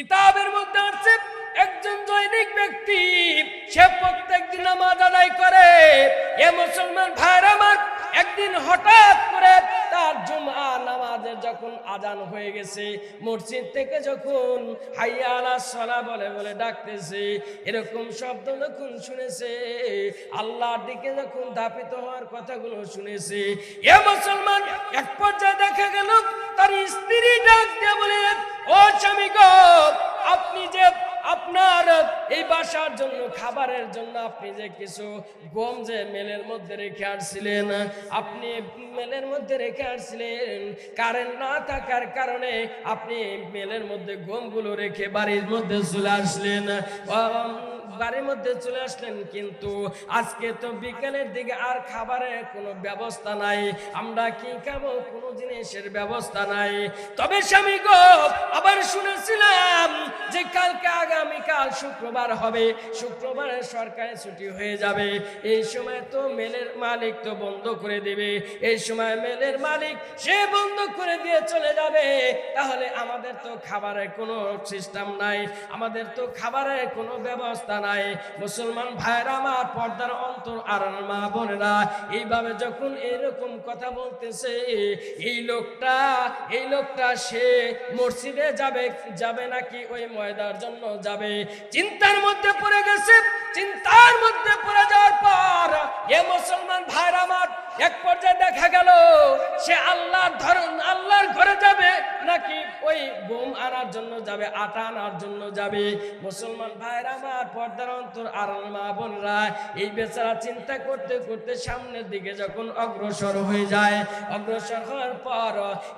কিতাবের মধ্যে আছে, একজন জৈনিক ব্যক্তি, সে প্রত্যেক দিন নামাজ আদায় করে। এ মুসলমান ভাইর আমার, একদিন হঠাৎ করে তার জুমা নামাজের যখন আজান হয়ে গেছে, মসজিদ থেকে যখন হাইয়া আলা সলা বলে বলে ডাকতেছে, এরকম শব্দ যখন শুনেছে, আল্লাহর দিকে যখন দাপিত হওয়ার কথাগুলো শুনেছে, এ মুসলমান এক পর্যায়ে দেখা গেল, তার স্ত্রী ডাক দিয়ে বলে ও স্বামী আপনি যে আপনার এই বাসার জন্য, খাবারের জন্য আপনি যে কিছু গম যে মেলের মধ্যে রেখে আসছিলেন, আপনি মেলের মধ্যে রেখে আসছিলেন, কারেন্ট না থাকার কারণে আপনি মেলের মধ্যে গমগুলো রেখে বাড়ির মধ্যে চলে আসলেন। বাড়ির মধ্যে চলে আসলেন, কিন্তু আজকে তো বিকেলের দিকে আর খাবারের কোনো ব্যবস্থা নাই। আমরা কি খাব? কোনো জিনিসের ব্যবস্থা নাই। তবে স্বামী গো, আবার শুনেছিলাম যে কালকে আগামীকাল শুক্রবার হবে। শুক্রবারে সরকারি ছুটি হয়ে যাবে। এই সময় তো মেলের মালিক তো বন্ধ করে দেবে। এই সময় মেলের মালিক সে বন্ধ করে দিয়ে চলে যাবে। তাহলে আমাদের তো খাবারের কোনো সিস্টেম নাই। আমাদের তো খাবারের কোনো ব্যবস্থা নাই। মুসলমান ভাইরা আমার পর্দার অন্তর আর মা বোনেরা, এইভাবে যখন এরকম কথা বলতেছে, এই লোকটা এই লোকটা, সে মসজিদে যাবে যাবে নাকি ওই ময়দার জন্য যাবে? চিন্তার মধ্যে পড়ে গেছে। চিন্তার মধ্যে পড়ে যাওয়ার পর, এ মুসলমান ভাইরা আমার এক পর্যায়ে দেখা গেল, সে আল্লাহর ধরন, আল্লাহর ঘরে যাবে নাকি ওই গম আনার জন্য যাবে, আটা আনার জন্য যাবে। মুসলমান ভাইরা, আমার পর্দার অন্তর আর মা বোনরা, এই বেচারা চিন্তা করতে করতে সামনের দিকে যখন অগ্রসর হয়ে যায়, অগ্রসর হওয়ার পর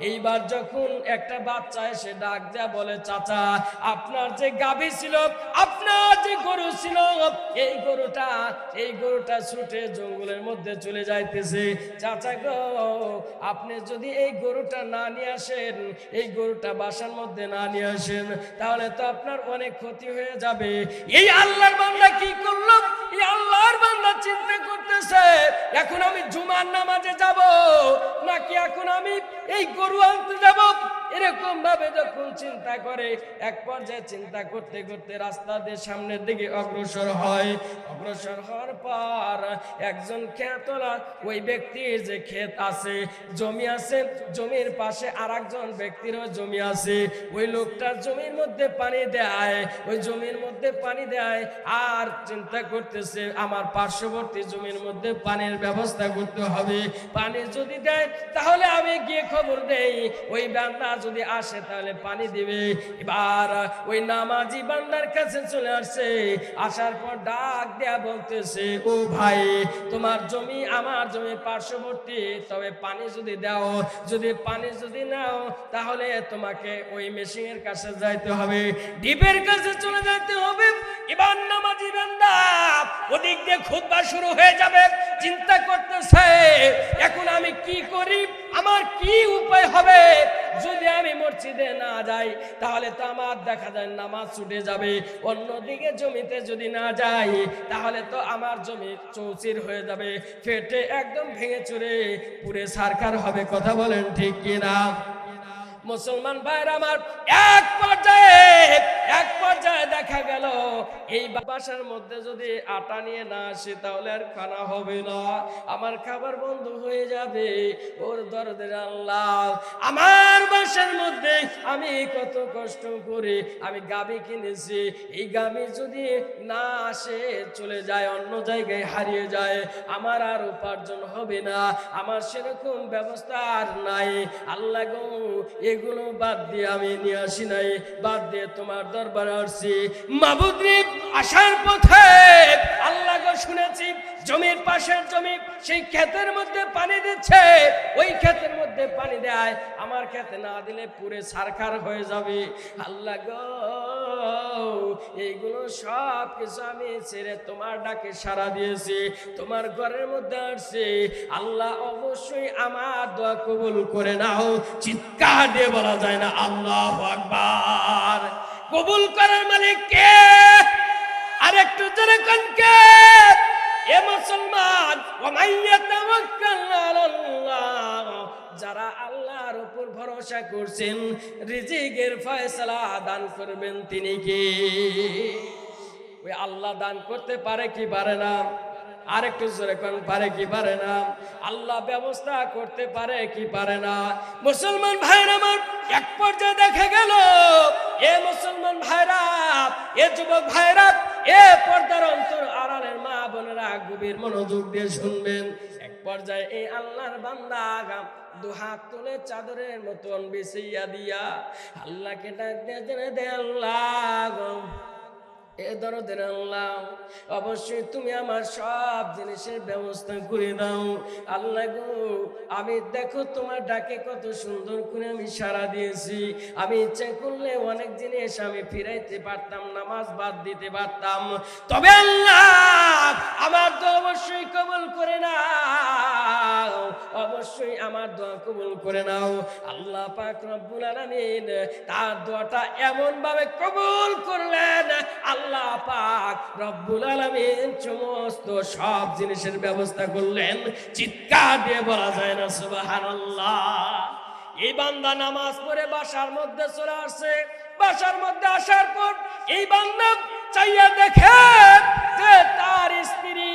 এইবার যখন একটা বাচ্চা এসে ডাক দেয়া বলে, চাচা, আপনার যে গাভী ছিল, আপনার যে গরু ছিল, এই গরুটা এই গরুটা ছুটে জঙ্গলের মধ্যে চলে যাইতেছে। চাচা গো, আপনি যদি এই গরুটা না নিয়ে আসেন, এই গরুটা বাসার মধ্যে না নিয়ে আসেন, তাহলে তো আপনার অনেক ক্ষতি হয়ে যাবে। এই আল্লাহর বান্দা কি করল? এই আল্লাহর বান্দা চিন্তা করতেছে, এখন আমি জুমার নামাজে যাব, নাকি এখন আমি এই গরু আনতে যাব? এরকম ভাবে যখন চিন্তা করে, এক পর্যায়ে চিন্তা করতে করতে রাস্তা দিয়ে সামনের দিকে অগ্রসর হয়। অগ্রসর হওয়ার পর একজন খেতলা, ওই ব্যক্তির যে ক্ষেত আছে, জমি আছে, জমির পাশে আর একজন ব্যক্তিরও জমি আছে। ওই লোকটার জমির মধ্যে পানি দেয়, ওই জমির মধ্যে পানি দেয়, আর চিন্তা করতেছে, আমার পার্শ্ববর্তী জমির মধ্যে পানির ব্যবস্থা করতে হবে। পানি যদি দেয়, তাহলে আমি গিয়ে খবর দেই, ওই বান্দা যদি আসে, তাহলে পানি দিবে। এবার ওই নামাজি বান্দার কাছে চলে আসছে আসার পর ডাক দেয়া বলতেছে, ও ভাই, তোমার জমি আমার জমি পার্শ্ববর্তী। তবে পানি যদি দাও, যদি পানি যদি নাও, তাহলে তোমাকে ওই মেশিনের কাছে যাইতে হবে। ডিপের কাছে চলে যাইতে হবে। এবার নামাজি বান্দা, ওদিক দিয়ে খুতবা শুরু হয়ে যাবে। চিন্তা করতেছে, এখন আমি কি করি? আমার কি উপায় হবে? যদি আমি মসজিদে না যাই, তাহলে তো আমার দেখা যায় নামাজ ছুটে যাবে। অন্যদিকে জমিতে যদি না যাই, তাহলে তো আমার জমি চৌচির হয়ে যাবে। ফেটে একদম ভেঙে চুরে পুরে সারকার হবে, কথা বলেন ঠিক কিনা? মুসলমান ভাইয়ের আমার, এক পর্যায়ে এক পর্যায়ে দেখা গেল, এই বাসার মধ্যে যদি আটা নিয়ে না আসে, তাহলে আর খানা হবে না। আমার খাবার বন্ধ হয়ে যাবে। ওর দরদের আল্লাহ, আমার বাসার মধ্যে আমি কত কষ্ট করে আমি গাবি কিনেছি। এই গাবি যদি না আসে, চলে যায়, অন্য জায়গায় হারিয়ে যায়, আমার আর উপার্জন হবে না। আমার সেরকম ব্যবস্থা আর নাই। আল্লাহ গো, এগুলো বাদ দিয়ে আমি নিয়ে আসি নাই। বাদ দিয়ে তোমার দরবারে আসছি। মাবুদ্রি আসার পথে আল্লাহ শুনেছি, জমির পাশের জমি, সেই ক্ষেতের মধ্যে পানি দিচ্ছে। ওই ক্ষেতের মধ্যে পানি দেয়। আমার ক্ষেতে না দিলে পুরে সারখার হয়ে যাবে। আল্লাহ গো, এইগুলো সব কিছু আমি ছেড়ে তোমার ডাকে সারা দিয়েছি, তোমার ঘরের মধ্যে আসছে। আল্লাহ অবশ্যই আমার দোয়া কবুল করে নাও। চিৎকার দিয়ে বলা যায় না, আল্লাহ আকবার। কবুল করার মানে কে? আর একটু জোরে কোন কে? এ মুসলমান যারা আল্লাহর উপর ভরসা করছেন, রিজিকের ফয়সালা দান করবেন তিনি কি? ওই আল্লাহ দান করতে পারে কি পারে না? আরেকটু জোরে কোন, পারে কি পারে না? আল্লাহ ব্যবস্থা করতে পারে কি পারে না? মুসলমান ভাইরা আমার এক পর্যায়ে দেখা গেল এ মুসলমান ভাইরা, এ যুবক ভাইরা, এ পর্দার অন্তর আড়ালের মা বোনেরা গভীর মনোযোগ দিয়ে শুনবেন এক পর্যায়ে এই আল্লাহর বান্দা আগাম দু হাত তুলে চাদরের মতন বিছাইয়া দিয়া, আল্লাহকে ডাক দিয়ে আল্লাহ। এ দরদের আল্লাহ অবশ্যই তুমি আমার সব জিনিসের ব্যবস্থা করে দাও। আল্লাহ গো, আমি দেখো তোমার ডাকে কত সুন্দর করে আমি সাড়া দিয়েছি। আমি ইচ্ছা করলে অনেক জিনিস আমি ফিরাইতে পারতাম, নামাজ বাদ দিতে পারতাম। তবে আল্লাহ, আমার তো অবশ্যই কবল করে নাও। অবশ্যই আমার দোয়া কবুল করে নাও। আল্লাহ পাক রব্বুল আলামিন তার দোয়াটা এমন ভাবে কবুল করলেন। আল্লাহ পাক রব্বুল আলামিন সমস্ত সব জিনিসের ব্যবস্থা করলেন। চিৎকার দিয়ে বলা যায় না, সুবহানাল্লাহ। এই বান্দা নামাজ পড়ে বাসার মধ্যে চলে আসছে। বাসার মধ্যে আসার পর এই বান্দা চাইয়া দেখে যে তার স্ত্রী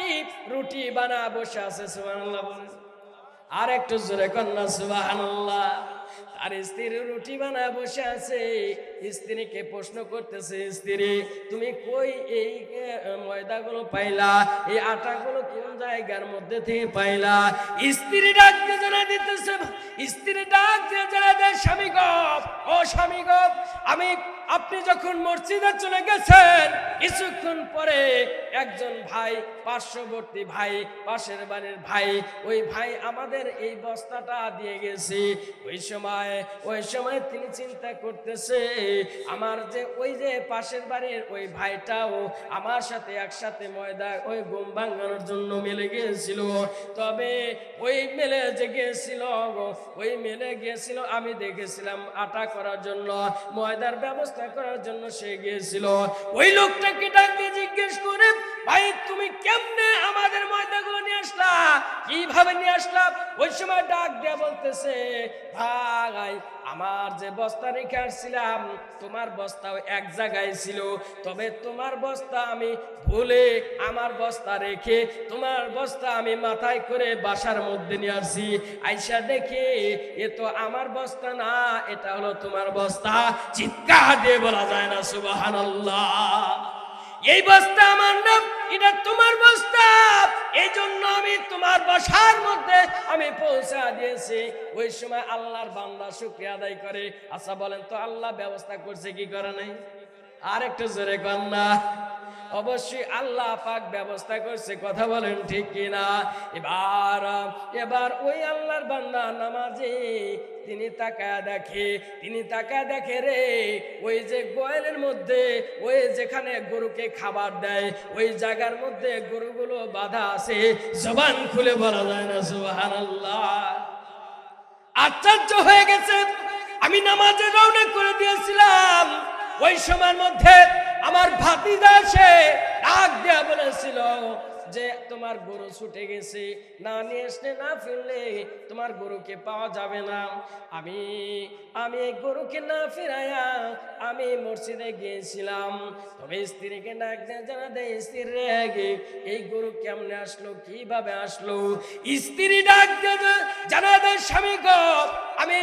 রুটি বানা বসে আছে, সুবহানাল্লাহ আর একটু জোরে কন্যা সুবহানাল্লাহ। তার স্ত্রী রুটি বানা বসে আছে। স্ত্রীকে প্রশ্ন করতেছে, স্ত্রী, তুমি কই এই ময়দাগুলো পাইলা? এই আটাগুলো কোন জায়গার মধ্যে থেকে পাইলা? স্ত্রী ডাক জানা দিতেছে, স্ত্রী ডাক জানা দেয়, স্বামী গপ ও স্বামী গপ আমি, আপনি যখন মসজিদে চলে গেছেন, কিছুক্ষণ পরে একজন ভাই, পার্শ্ববর্তী ভাই, পাশের বাড়ির ভাই, ওই ভাই আমাদের এই বস্তাটা দিয়ে গেছে। ওই সময় ওই সময় তিনি চিন্তা করতেছে, আমার যে ওই যে পাশের বাড়ির ওই ভাইটাও আমার সাথে একসাথে ময়দা, ওই গম ভাঙানোর জন্য মেলে গিয়েছিল। তবে ওই মেলে যে গিয়েছিল ওই মেলে গিয়েছিল, আমি দেখেছিলাম আটা করার জন্য, ময়দার ব্যবস্থা করার জন্য সে গিয়েছিল। ওই লোকটাকে ডাক দিয়ে জিজ্ঞেস করে ভাই, তুমি কেমনে আমাদের ময়দাগুলো নিয়ে আসলা? কীভাবে নিয়ে আসলা? ওই সময় ডাক দিয়ে বলতেছে, ভাই, আমার যে বস্তা রেখে আসছিলাম, তোমার বস্তাও এক জায়গায় ছিল। তবে তোমার বস্তা আমি ভুলে আমার বস্তা রেখে তোমার বস্তা আমি মাথায় করে বাসার মধ্যে নিয়ে আসছি। আইসা দেখে, এ তো আমার বস্তা না, এটা হলো তোমার বস্তা। চিৎকার দিয়ে বলা যায় না, সুবহানাল্লাহ। এই বস্তা আমার না এটা তোমার বস্তা। এই জন্য আমি তোমার বাসার মধ্যে আমি পৌঁছা দিয়েছি। ওই সময় আল্লাহর বান্দা শুক্রিয়া আদায় করে। আচ্ছা বলেন তো, আল্লাহ ব্যবস্থা করছে কি করে নাই? আর একটু জোরে কন্যা অবশ্যই আল্লাহ পাক ব্যবস্থা করছে, কথা বলেন ঠিক কিনা? এবার এবার ওই আল্লাহর বান্দা নামাজে, তিনি তাকায় দেখে, তিনি তাকায় দেখে রে, ওই যে গোয়ালের মধ্যে, ওই যেখানে গরুকে খাবার দেয়, ওই জায়গার মধ্যে গরুগুলো বাধা আছে, জবান খুলে বলা যায় না, সুবহানাল্লাহ। আশ্চর্য হয়ে গেছে, আমি নামাজে রওনা করে দিয়েছিলাম, ওই সময়ের মধ্যে আমার ভাতিজা সে ডাক দেয়া বলেছিল যে তোমার গরু ছুটে গেছে, না নিয়ে আসলে, না ফিরলে তোমার গরুকে পাওয়া যাবে না। আমি আমি গরুকে না ফিরাইয়া আমি মসজিদে গিয়েছিলাম। তবে স্ত্রীকে ডাক জানা দেয় স্ত্রী রেগে এই গরু কেমনে আসলো, কীভাবে আসলো? স্ত্রী ডাক জানা দেয় স্বামী গো, আমি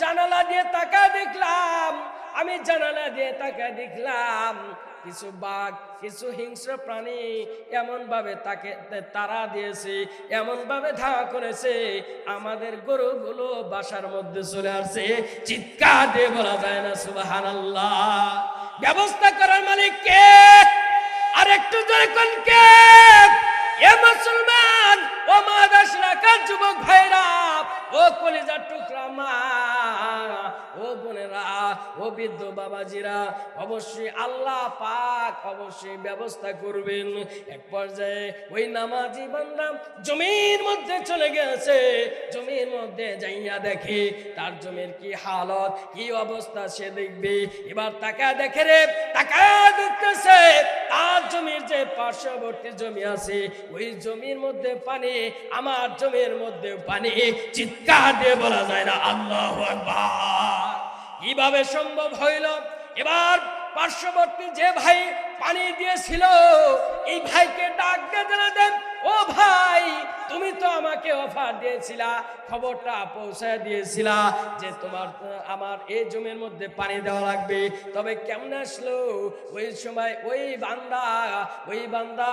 জানালা দিয়ে তাকা দেখলাম আমি জানালা দিয়ে তাকে দেখলাম। কিছু বাঘ, কিছু হিংস্র প্রাণী এমন ভাবে তাকে তারা দিয়েছে এমন ভাবে ধাওয়া করেছে। আমাদের গরুগুলো বাসার মধ্যে চলে আসছে। চিৎকার দিয়ে বলা যায় না, সুবহানাল্লাহ। ব্যবস্থা করার মালিক কে? আর একটু কে? এ মুসলমান, ও মা দাস রাখার যুবক ভাইরা, ও কলিজার টুকরা মা। ও বোনেরা, ও বৃদ্ধ বাবাজিরা, অবশ্যই আল্লাহ পাক অবশ্যই ব্যবস্থা করবেন। এক পর্যায়ে ওই নামাজি বান্দা জমির মধ্যে চলে গেছে। জমির মধ্যে যাইয়া দেখে তার জমির কি হালত, কি অবস্থা সে দেখবে। এবার তাকা দেখে রে তাকা দেখতেছে, তার যে পার্শ্ববর্তী জমি আছে, ওই জমির মধ্যে পানি, আমার জমির মধ্যে পানি, চিৎকার দিয়ে বলা যায় না, আল্লাহ কীভাবে সম্ভব হইল? এবার পার্শ্ববর্তী যে ভাই পানি দিয়েছিল, এই ভাইকে ডাক দেন ও ভাই, তুমি তো আমাকে অফার দিয়েছিলা, খবরটা পৌঁছায় দিয়েছিলা যে তোমার, আমার এই জমির মধ্যে পানি দেওয়া লাগবে। তবে কেমন আসলো? ওই সময় ওই বান্দা ওই বান্দা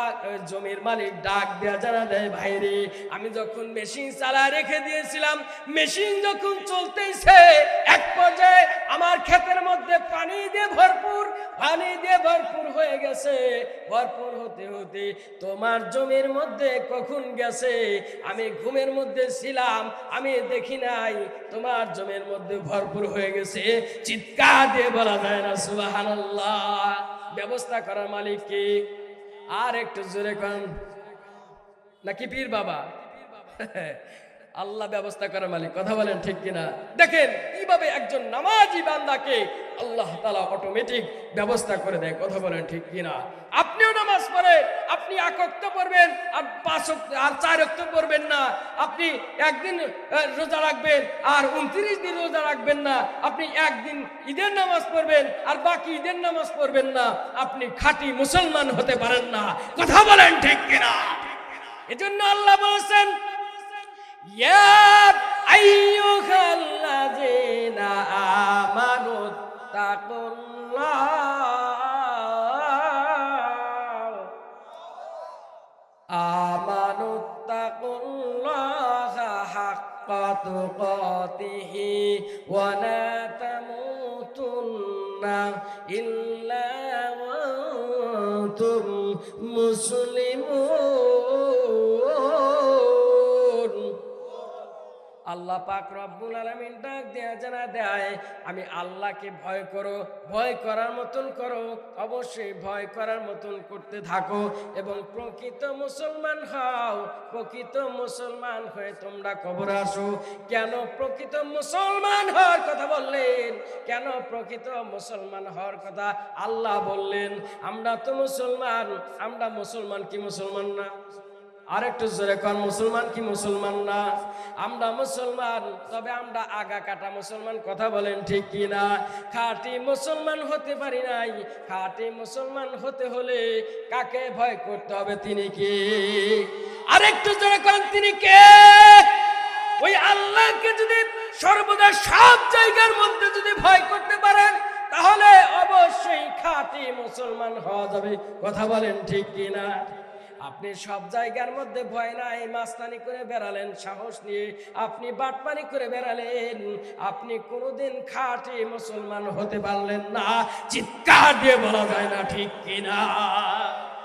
জমির মালিক ডাক দেওয়া জানা দেয় ভাই রে আমি যখন মেশিন চালা রেখে দিয়েছিলাম, মেশিন যখন চলতেছে এক পর্যায়ে আমার ক্ষেতের মধ্যে পানি দিয়ে ভরপুর, পানি দিয়ে ভরপুর হয়ে গেছে। ভরপুর হতে হতে তোমার জমির মধ্যে কখন গেছে? আমি ঘুমের মধ্যে ছিলাম, আমি দেখি নাই, তোমার জমির মধ্যে ভরপুর হয়ে গেছে। চিৎকার দিয়ে বলা যায় না, সুবহানাল্লাহ। ব্যবস্থা করার মালিক কি? আর একটু জোরে কন। নাকি পীর বাবা? আল্লাহ ব্যবস্থা করার মালিক, কথা বলেন ঠিক কিনা? দেখেন, কীভাবে একজন নামাজি বান্দাকে আল্লাহ তালা অটোমেটিক ব্যবস্থা করে দেয়, কথা বলেন ঠিক কিনা? আপনিও পড়েন আপনি একক্ত পড়বেন আর পাঁচ আর চার অক্ত পড়বেন না। আপনি একদিন রোজা রাখবেন আর উনত্রিশ দিন রোজা রাখবেন না। আপনি একদিন ঈদের নামাজ পড়বেন আর বাকি ঈদের নামাজ পড়বেন না। আপনি খাঁটি মুসলমান হতে পারেন না। কথা বলেন ঠিক কিনা? এজন্য আল্লাহ বলেছেন, ইয়া আইয়ুহাল্লাযীনা আল্লাহ পাক রব্বুল আলামিন ডাক দেয়া জানা দেয়, আমি আল্লাহকে ভয় করো, ভয় করার মতন করো, অবশ্যই ভয় করার মতন করতে থাকো এবং প্রকৃত মুসলমান হও, প্রকৃত মুসলমান হয়ে তোমরা কবর আসো। কেন প্রকৃত মুসলমান হওয়ার কথা বললেন? কেন প্রকৃত মুসলমান হওয়ার কথা আল্লাহ বললেন? আমরা তো মুসলমান, আমরা মুসলমান কি মুসলমান না? আরেকটু জোরে কর মুসলমান কি মুসলমান না? আমরা মুসলমান, তবে আমরা আগা কাটা মুসলমান, কথা বলেন ঠিক কি না? খাঁটি মুসলমান হতে পারি নাই, খাঁটি মুসলমান হতে হলে কাকে ভয় করতে হবে তিনি কে? আরেকটু জোরে কর তিনি কে? ওই আল্লাহকে যদি সর্বদা সব জায়গার মধ্যে যদি ভয় করতে পারেন, তাহলে অবশ্যই খাঁটি মুসলমান হওয়া যাবে, কথা বলেন ঠিক কি না? আপনি সব জায়গার মধ্যে ভয় নাই, মাস্তানি করে বেড়ালেন, সাহস নিয়ে আপনি বাটপানি করে বেড়ালেন। আপনি কোনোদিন খাঁটি মুসলমান হতে পারলেন না, চিৎকার দিয়ে বলা যায় না ঠিক কিনা।